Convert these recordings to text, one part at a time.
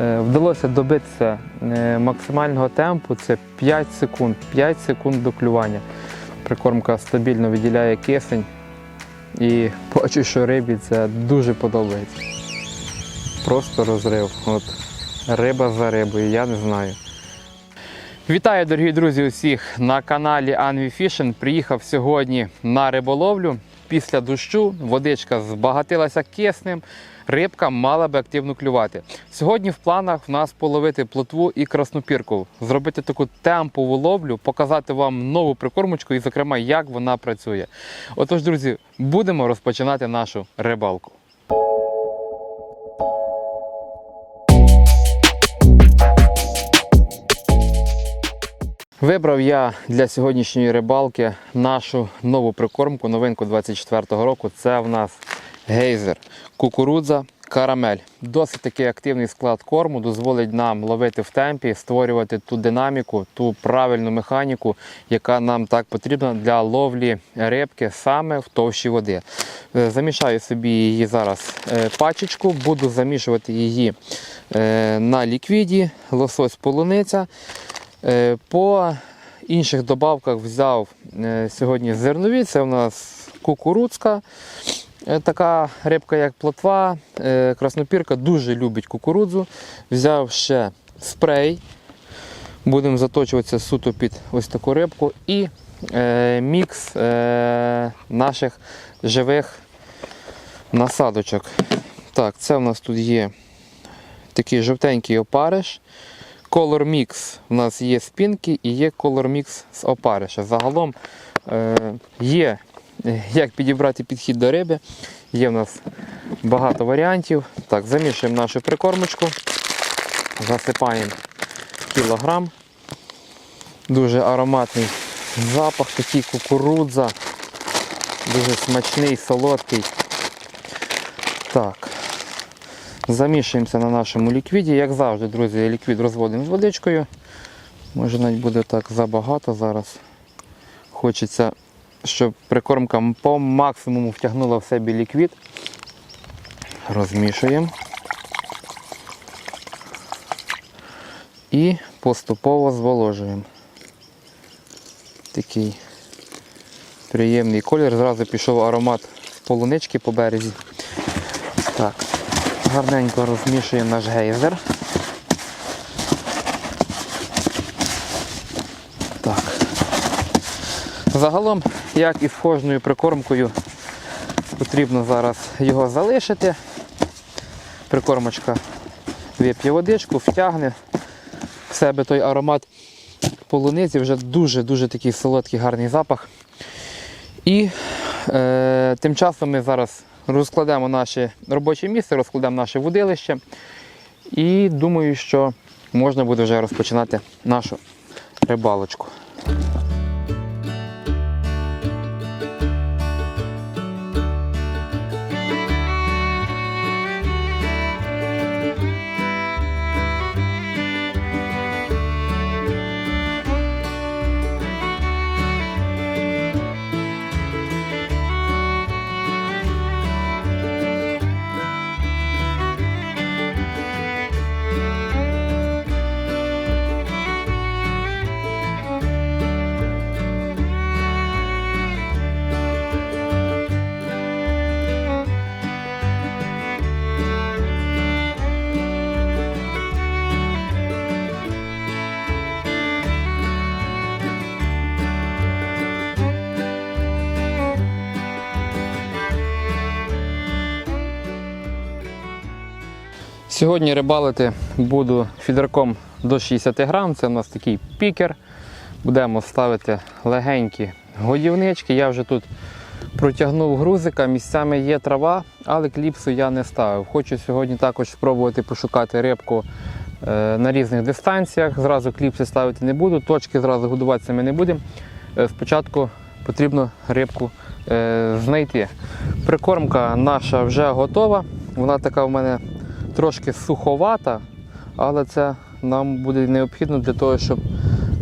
Е, Вдалося добитися е, максимального темпу це 5 секунд, 5 секунд до клювання. Прикормка стабільно виділяє кисень і бачу, що рибі це дуже подобається. Просто розрив. От риба за рибою, я не знаю. Вітаю, дорогі друзі, усіх на каналі Anvi Fishing. Приїхав сьогодні на риболовлю. Після дощу водичка збагатилася киснем, рибка мала би активно клювати. Сьогодні в планах в нас половити плотву і краснопірку, зробити таку темпову ловлю, показати вам нову прикормочку і, зокрема, як вона працює. Отож, друзі, будемо розпочинати нашу рибалку. Вибрав я для сьогоднішньої рибалки нашу нову прикормку, новинку 24-го року. Це в нас гейзер, кукурудза, карамель. Досить такий активний склад корму, дозволить нам ловити в темпі, створювати ту динаміку, ту правильну механіку, яка нам так потрібна для ловлі рибки саме в товщі води. Е, Замішаю собі її зараз е, пачечку, буду замішувати її е, на ліквіді, лосось полуниця. Е, По інших добавках взяв е, сьогодні зернові. Це у нас кукурудзка. Е, Така рибка, як плотва, краснопірка дуже любить кукурудзу. Взяв ще спрей. Будемо заточуватися суто під ось таку рибку. І мікс наших живих насадочок. Так, це у нас тут є такий жовтенький опариш. Color Mix у нас є спінки і є Color Mix з опариша. Загалом е, є як підібрати підхід до риби. Є в нас багато варіантів. Так, замішуємо нашу прикормочку, засипаємо кілограм. Дуже ароматний запах, такий кукурудза, дуже смачний, солодкий. Так. Замішуємося на нашому ліквіді. Як завжди, друзі, ліквід розводимо з водичкою. Може навіть буде так забагато зараз. Хочеться, щоб прикормка по максимуму втягнула в себе ліквід. Розмішуємо. І поступово зволожуємо. Такий приємний колір. Зразу пішов аромат полунички по березі. Так. Гарненько розмішуємо наш гейзер. Так. Загалом, як і з кожною прикормкою, потрібно зараз його залишити. Прикормочка вип'є водичку, втягне в себе той аромат полуниці, вже дуже-дуже такий солодкий гарний запах. І е, тим часом ми зараз розкладемо наше робоче місце, розкладемо наше водилище. І думаю, що можна буде вже розпочинати нашу рибалочку. Сьогодні рибалити буду фідерком до 60 грам. Це у нас такий пікер. Будемо ставити легенькі годівнички. Я вже тут протягнув грузика, місцями є трава, але кліпсу я не ставив. Хочу сьогодні також спробувати пошукати рибку е, на різних дистанціях. Зразу кліпси ставити не буду, точки зразу годуватися ми не будемо. Е, Спочатку потрібно рибку е, знайти. Прикормка наша вже готова. Вона така в мене трошки суховата, але це нам буде необхідно для того, щоб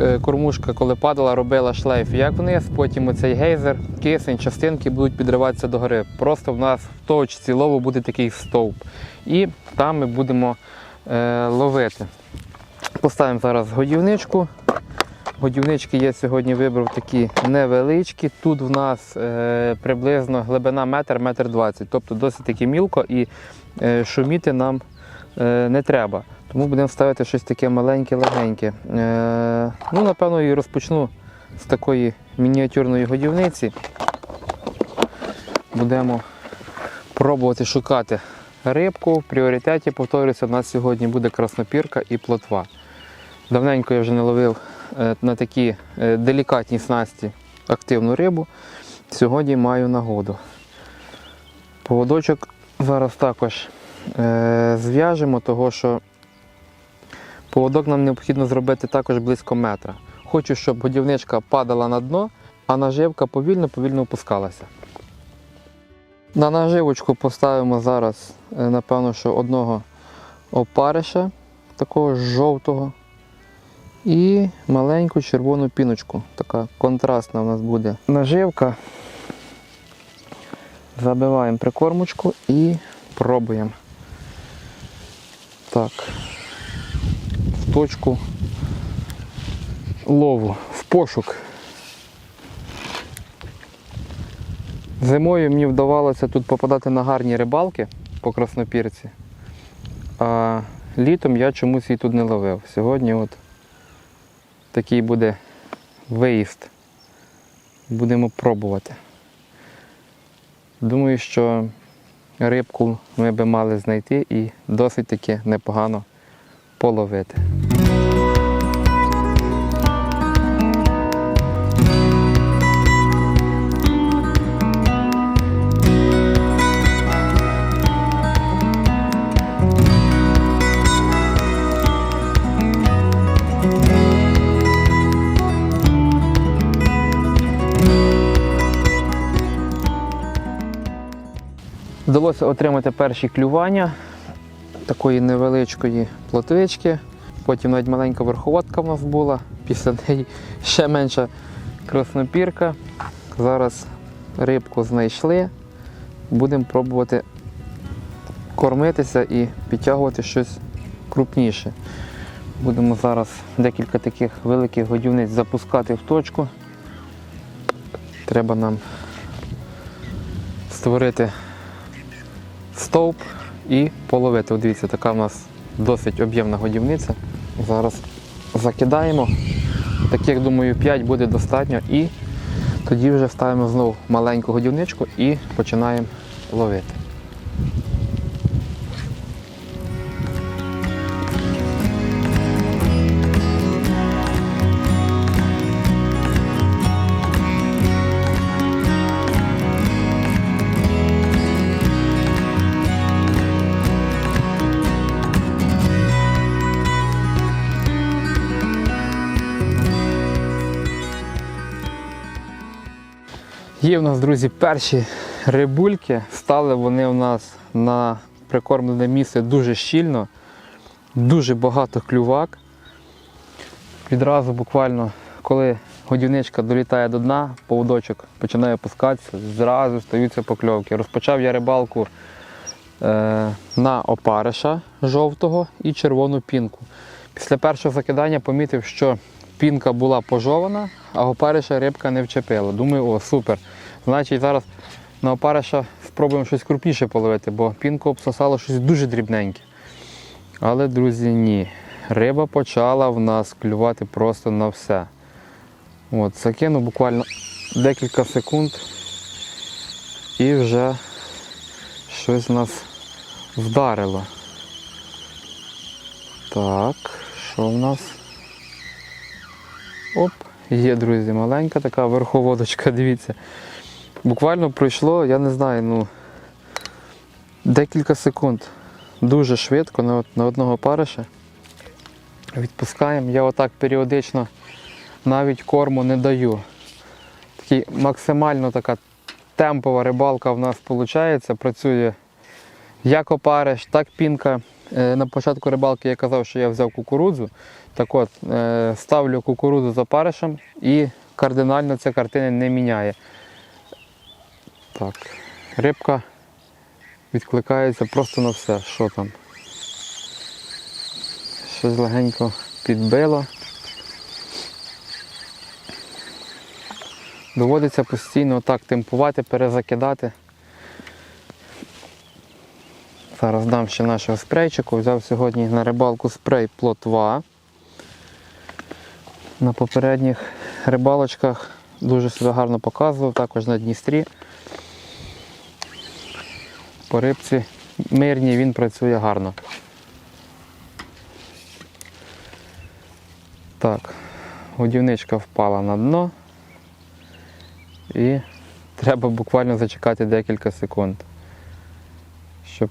е, кормушка, коли падала, робила шлейф як вниз, потім оцей гейзер, кисень, частинки будуть підриватися догори. Просто в нас в точці лову буде такий стовп. І там ми будемо е, ловити. Поставимо зараз годівничку. Годівнички я сьогодні вибрав такі невеличкі. Тут в нас е, приблизно глибина метр, метр двадцять. Тобто досить таки мілко і е, шуміти нам е, не треба. Тому будемо ставити щось таке маленьке, легеньке. Е, ну, напевно, і розпочну з такої мініатюрної годівниці. Будемо пробувати шукати рибку. В пріоритеті, повторюся, у нас сьогодні буде краснопірка і плотва. Давненько я вже не ловив на такі е, делікатні снасті активну рибу. Сьогодні маю нагоду. Поводочок зараз також е, зв'яжемо, того що поводок нам необхідно зробити також близько метра. Хочу, щоб годівничка падала на дно, а наживка повільно-повільно опускалася. На наживочку поставимо зараз, е, напевно, що одного опариша, такого жовтого. І маленьку червону піночку. Така контрастна у нас буде наживка. Забиваємо прикормочку і пробуємо. Так. В точку лову, в пошук. Зимою мені вдавалося тут попадати на гарні рибалки по краснопірці, а літом я чомусь її тут не ловив. Сьогодні от такий буде виїзд. Будемо пробувати. Думаю, що рибку ми би мали знайти і досить таки непогано половити. Вдалося отримати перші клювання такої невеличкої плотвички. Потім навіть маленька верховодка в нас була, після неї ще менша краснопірка. Зараз рибку знайшли. Будемо пробувати кормитися і підтягувати щось крупніше. Будемо зараз декілька таких великих годівниць запускати в точку. Треба нам створити стовп і половити. Дивіться, така в нас досить об'ємна годівниця. Зараз закидаємо. Таких, думаю, 5 буде достатньо. І тоді вже ставимо знову маленьку годівничку і починаємо ловити. Є в нас, друзі, перші рибульки. Стали вони у нас на прикормлене місце дуже щільно, дуже багато клювак. Відразу буквально, коли годівничка долітає до дна, поводочок починає опускатися, зразу стаються покльовки. Розпочав я рибалку е, на опариша жовтого і червону пінку. Після першого закидання помітив, що пінка була пожована, а опариша рибка не вчепила. Думаю, о, супер. Значить, зараз на опариша спробуємо щось крупніше половити, бо пінку обсосало щось дуже дрібненьке. Але, друзі, ні. Риба почала в нас клювати просто на все. От, закинув буквально декілька секунд і вже щось нас вдарило. Так, що в нас? Оп, є, друзі, маленька така верховодочка, дивіться. Буквально пройшло, я не знаю, ну декілька секунд. Дуже швидко на, на одного париша. Відпускаємо. Я отак періодично навіть корму не даю. Такий максимально така темпова рибалка в нас виходить. Працює як опариш, так пінка. Е, На початку рибалки я казав, що я взяв кукурудзу. Так от, е, ставлю кукурудзу з опаришем і кардинально ця картина не міняє. Так, рибка відкликається просто на все, що там. щось легенько підбило. Доводиться постійно так темпувати, перезакидати. Зараз дам ще нашого спрейчику. Взяв сьогодні на рибалку спрей плотва. На попередніх рибалочках дуже себе гарно показував, також на Дністрі. По рибці мирній він працює гарно. Так, годівничка впала на дно і треба буквально зачекати декілька секунд, щоб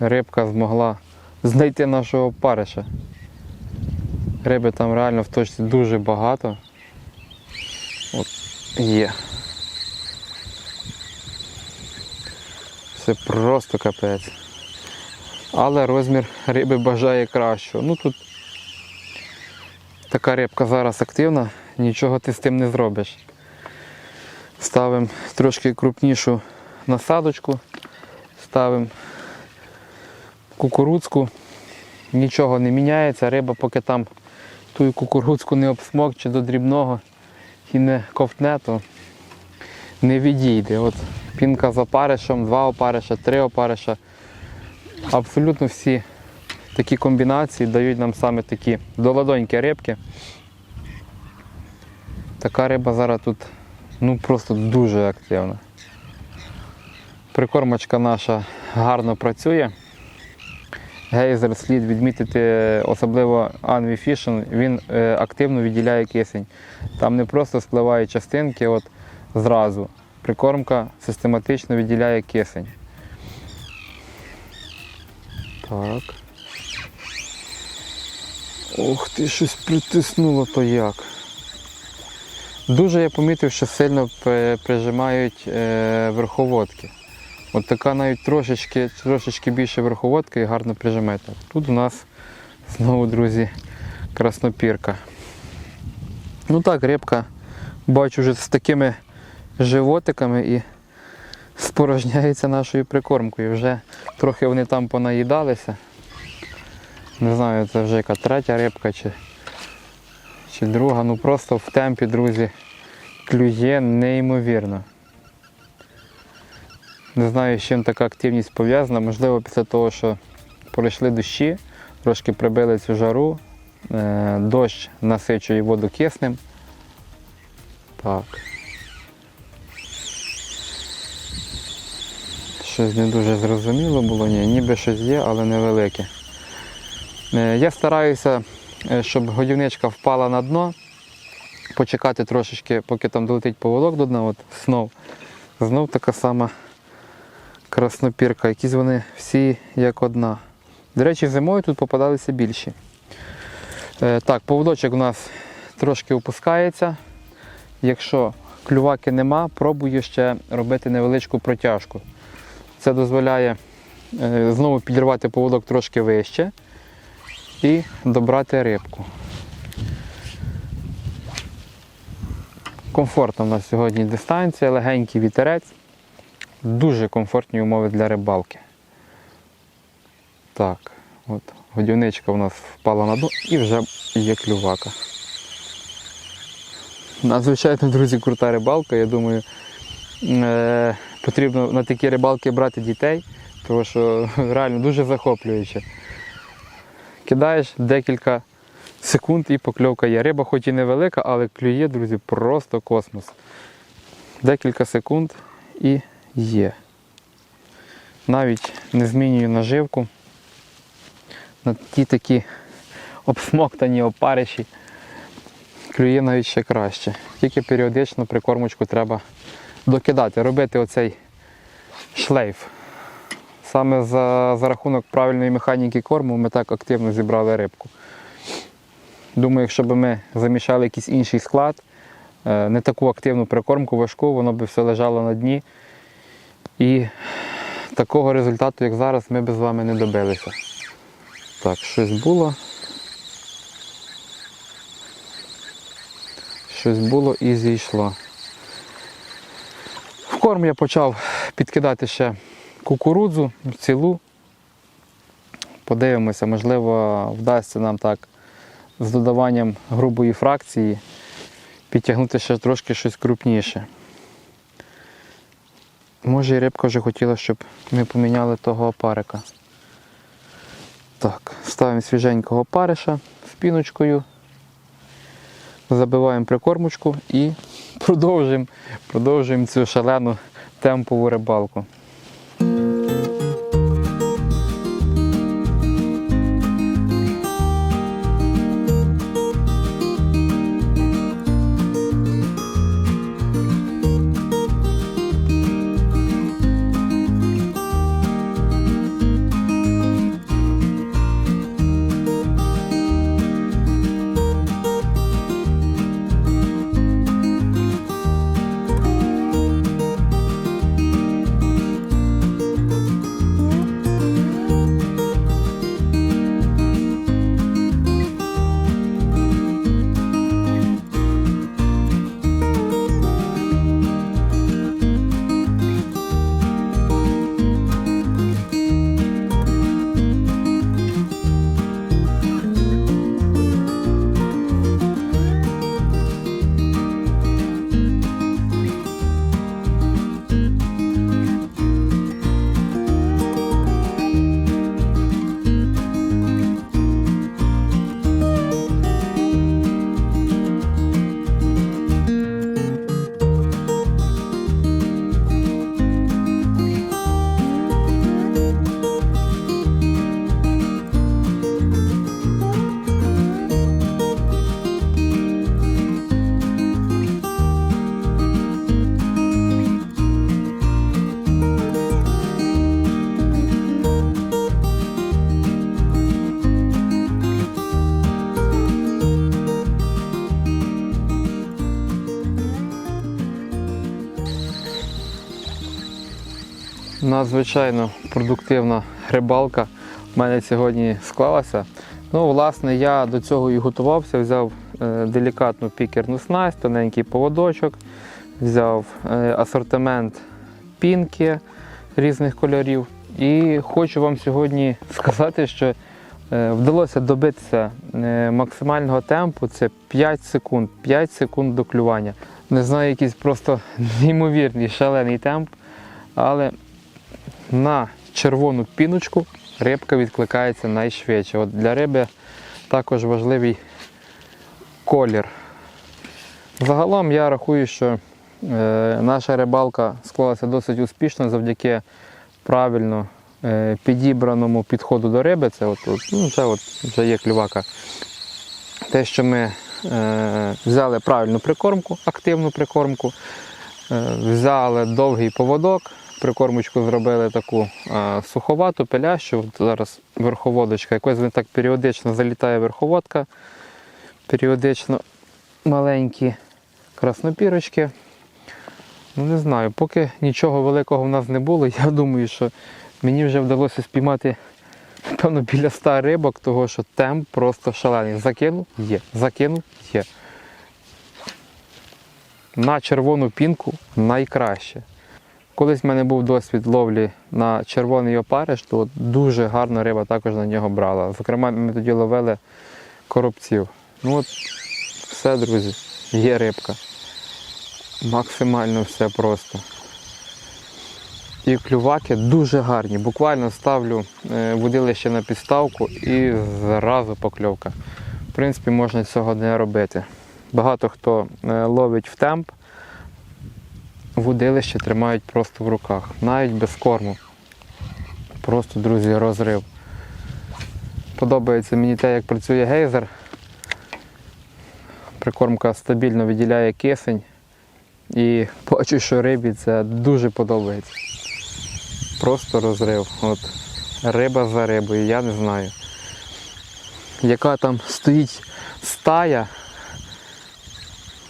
рибка змогла знайти нашого париша. Риби там реально в точці дуже багато. От є. Це просто капець. Але розмір риби бажає кращого. Ну тут така рибка зараз активна, нічого ти з тим не зробиш. Ставимо трошки крупнішу насадочку, ставимо кукурудзку, нічого не міняється, риба поки там ту кукурудзку не обсмокче до дрібного і не ковтне, то не відійде. От пінка з опаришем, два опариша, три опариша. Абсолютно всі такі комбінації дають нам саме такі доладонькі рибки. Така риба зараз тут ну просто дуже активна. Прикормочка наша гарно працює. Гейзер слід відмітити, особливо Anvi Fishing, він е, активно відділяє кисень. Там не просто спливають частинки от зразу. Прикормка систематично відділяє кисень. Так. Ох ти, щось притиснуло то як. Дуже я помітив, що сильно прижимають е, верховодки. От така навіть трошечки, трошечки більше верховодки і гарно прижимає. Так, Тут у нас знову, друзі, краснопірка. Ну так, рибка, бачу вже з такими животиками і спорожняється нашою прикормкою. Вже трохи вони там понаїдалися. Не знаю, це вже яка третя рибка чи, чи друга. Ну просто в темпі, друзі, клює неймовірно. Не знаю, з чим така активність пов'язана. Можливо, після того, що пройшли дощі, трошки прибили цю жару, е, дощ насичує воду киснем. Так. Щось не дуже зрозуміло було, ні, ніби щось є, але невелике. Е, Я стараюся, е, щоб годівничка впала на дно, почекати трошечки, поки там долетить поволок до дна, от знов. Знов така сама краснопірка. Якісь вони всі як одна. До речі, зимою тут попадалися більші. Е, так, поводочок у нас трошки опускається. Якщо клюваки нема, пробую ще робити невеличку протяжку. Це дозволяє е, знову підірвати поводок трошки вище і добрати рибку. Комфортна у нас сьогодні дистанція, легенький вітерець. Дуже комфортні умови для рибалки. Так, от годівничка у нас впала на дно і вже є клювака. Надзвичайно, друзі, крута рибалка. Я думаю, е- потрібно на такі рибалки брати дітей, тому що реально дуже захоплююче. Кидаєш декілька секунд і покльовка є. Риба хоч і невелика, але клює, друзі, просто космос. Декілька секунд і є. Навіть не змінюю наживку. На ті такі обсмоктані опариші. Клює навіть ще краще. Тільки періодично прикормочку треба докидати, робити оцей шлейф. Саме за, за рахунок правильної механіки корму ми так активно зібрали рибку. Думаю, якщо б ми замішали якийсь інший склад, е, не таку активну прикормку важку, воно б все лежало на дні. І такого результату, як зараз, ми б з вами не добилися. Так, щось було. Щось було і зійшло. В корм я почав підкидати ще кукурудзу цілу. Подивимося, можливо, вдасться нам так з додаванням грубої фракції підтягнути ще трошки щось крупніше. Може і рибка вже хотіла, щоб ми поміняли того опарика. Так, ставимо свіженького опариша з піночкою, забиваємо прикормочку і продовжуємо, продовжуємо цю шалену темпову рибалку. Надзвичайно продуктивна рибалка в мене сьогодні склалася. Ну, власне, я до цього і готувався, взяв е, делікатну пікерну снасть, тоненький поводочок, взяв е, асортимент пінки різних кольорів. І хочу вам сьогодні сказати, що е, вдалося добитися максимального темпу. Це 5 секунд, 5 секунд до клювання. Не знаю, якийсь просто неймовірний шалений темп, але на червону піночку рибка відкликається найшвидше. От для риби також важливий колір. Загалом я рахую, що е, наша рибалка склалася досить успішно завдяки правильно е, підібраному підходу до риби. Це от, ну, це от вже є клювака. Те, що ми е, взяли правильну прикормку, активну прикормку, е, взяли довгий поводок, прикормочку зробили таку е, суховату, пилящу. От зараз верховодочка. Якось він так періодично залітає верховодка, періодично маленькі краснопірочки. Ну не знаю, поки нічого великого в нас не було, я думаю, що мені вже вдалося спіймати напевно біля 100 рибок, того що темп просто шалений. Закинув, є, закинув, є. На червону пінку найкраще. Колись в мене був досвід ловлі на червоний опариш, то дуже гарна риба також на нього брала. Зокрема, ми тоді ловили коробців. Ну от все, друзі, є рибка. Максимально все просто. І клюваки дуже гарні. Буквально ставлю е, водилище на підставку і зразу покльовка. В принципі, можна цього не робити. Багато хто е, ловить в темп, водилище тримають просто в руках, навіть без корму. Просто, друзі, розрив. Подобається мені те, як працює гейзер. Прикормка стабільно виділяє кисень. І бачу, що рибі це дуже подобається. Просто розрив. От риба за рибою, я не знаю. Яка там стоїть стая,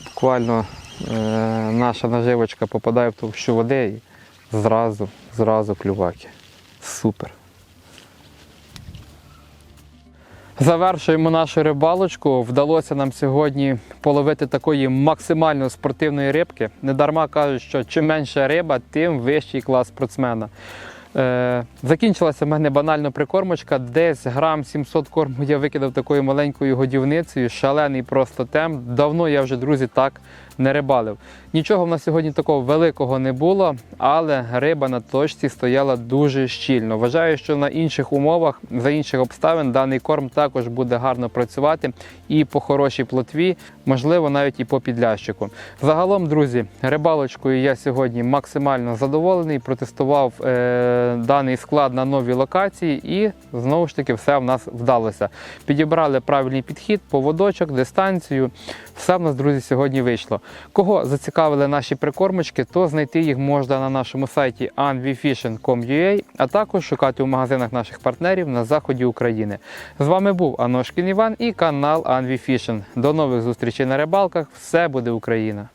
буквально наша наживочка попадає в товщу води і зразу, зразу клюваки. Супер. Завершуємо нашу рибалочку. Вдалося нам сьогодні половити такої максимально спортивної рибки. Недарма кажуть, що чим менше риба, тим вищий клас спортсмена. Е, закінчилася в мене банально прикормочка. Десь грам 700 корму я викидав такою маленькою годівницею. Шалений просто тем. Давно я вже, друзі, так не рибалив. Нічого в нас сьогодні такого великого не було, але риба на точці стояла дуже щільно. Вважаю, що на інших умовах, за інших обставин, даний корм також буде гарно працювати і по хорошій плотві, можливо, навіть і по підлящику. Загалом, друзі, рибалочкою я сьогодні максимально задоволений. Протестував е, даний склад на новій локації, і знову ж таки все в нас вдалося. Підібрали правильний підхід, поводочок, дистанцію. Все в нас, друзі, сьогодні вийшло. Кого зацікавили наші прикормочки, то знайти їх можна на нашому сайті anvifishing.com.ua, а також шукати у магазинах наших партнерів на заході України. З вами був Аношкін Іван і канал Anvifishing. До нових зустрічей на рибалках. Все буде Україна!